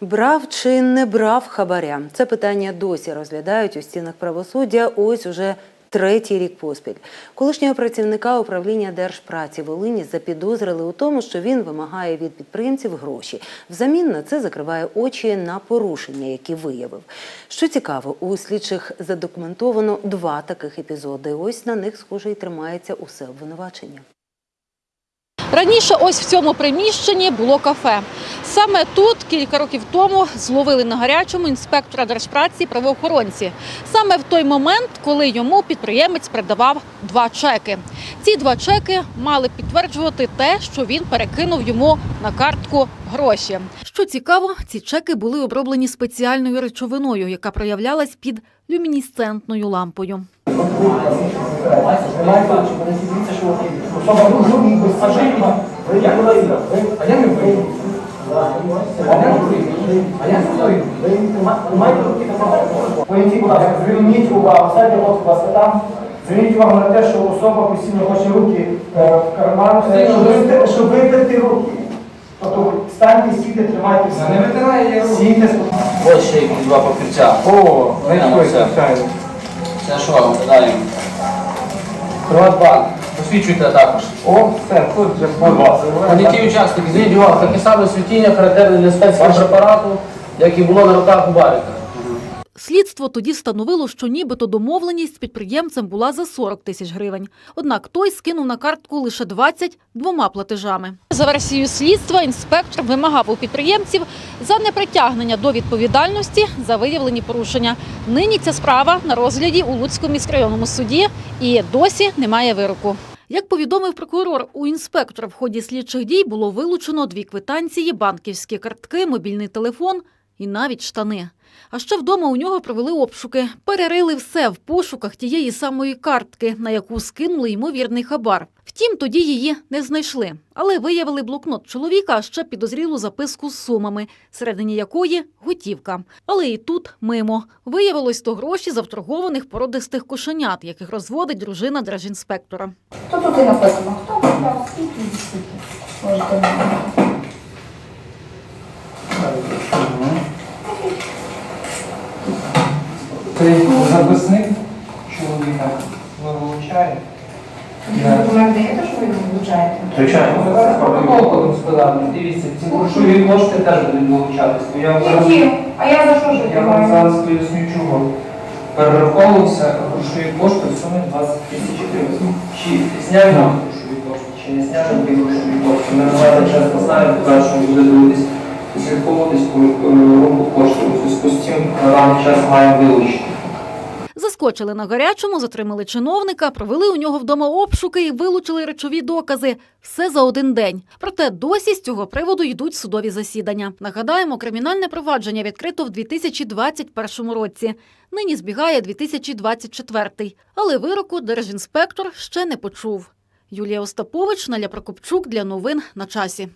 Брав чи не брав хабаря? Це питання досі розглядають у стінах правосуддя. Ось уже третій рік поспіль. Колишнього працівника управління держпраці Волині запідозрили у тому, що він вимагає від підприємців гроші. Взамін на це закриває очі на порушення, які виявив. Що цікаво, у слідчих задокументовано два таких епізоди. Ось на них, схоже, і тримається усе обвинувачення. Раніше ось в цьому приміщенні було кафе. Саме тут кілька років тому зловили на гарячому інспектора держпраці правоохоронці. Саме в той момент, коли йому підприємець передавав два чеки. Ці два чеки мали підтверджувати те, що він перекинув йому на картку гроші. Що цікаво, ці чеки були оброблені спеціальною речовиною, яка проявлялась під люмінесцентною лампою. Особа ну, без. Ви як ви? А я не ви. А я не ви. А я не ви. Ви руки на Поясніть, будь ласка, зверніть увагу, сядьте, от, ласка, там. Зверніть увагу на те, що особа постійно хоче руки в карман, щоб витерти- руки. Тобто станьте, сійте, тримайте все. Не витирає я руки. Сійте. Ось ще якісь два папірця. О, не Це що, далі? Приватбанк. Посвідчуйте також. О, все, тут вже ласка. Поняті учасники, зверніть увагу, таке саме світіння характерне для спецького препарату, як і було на руках у Барика. Слідство тоді встановило, що нібито домовленість з підприємцем була за 40 тисяч гривень. Однак той скинув на картку лише 20 двома платежами. За версією слідства, інспектор вимагав у підприємців за непритягнення до відповідальності за виявлені порушення. Нині ця справа на розгляді у Луцькому міськрайонному суді і досі немає вироку. Як повідомив прокурор, у інспектора в ході слідчих дій було вилучено дві квитанції, банківські картки, мобільний телефон і навіть штани. А ще вдома у нього провели обшуки, перерили все в пошуках тієї самої картки, на яку скинули ймовірний хабар. Втім, тоді її не знайшли, але виявили блокнот чоловіка, а ще підозрілу записку з сумами, всередині якої готівка. Але і тут мимо виявилось то гроші з вторгованих породистих кошенят, яких розводить дружина держінспектора. Хто тут і написано? Хто купляв? Скільки і скільки? Можете знати. Цей записник чоловіка ви вилучаєте? Документ даєте, що ви вилучаєте? Звичайно, ми зараз протокол будемо. Дивіться, ці грошові кошти теж будуть вилучатись. бо Я вам зараз, Які? А я за що я вам зараз поясню чого. Перераховувався грошові кошти в сумі 20 тисяч гривень. Чи зняли нам грошові кошти, чи не зняли ті грошові кошти. Ми давайте чесно знаємо, що буде дивитись, слідковуватись по е, руху коштів. У зв'язку з цим даний час має вилучити. Заскочили на гарячому, затримали чиновника, провели у нього вдома обшуки і вилучили речові докази. Все за один день. Проте досі з цього приводу йдуть судові засідання. Нагадаємо, кримінальне провадження відкрито в 2021 році. Нині збігає 2024. Але вироку держінспектор ще не почув. Юлія Остапович, Наля Прокопчук для новин на часі.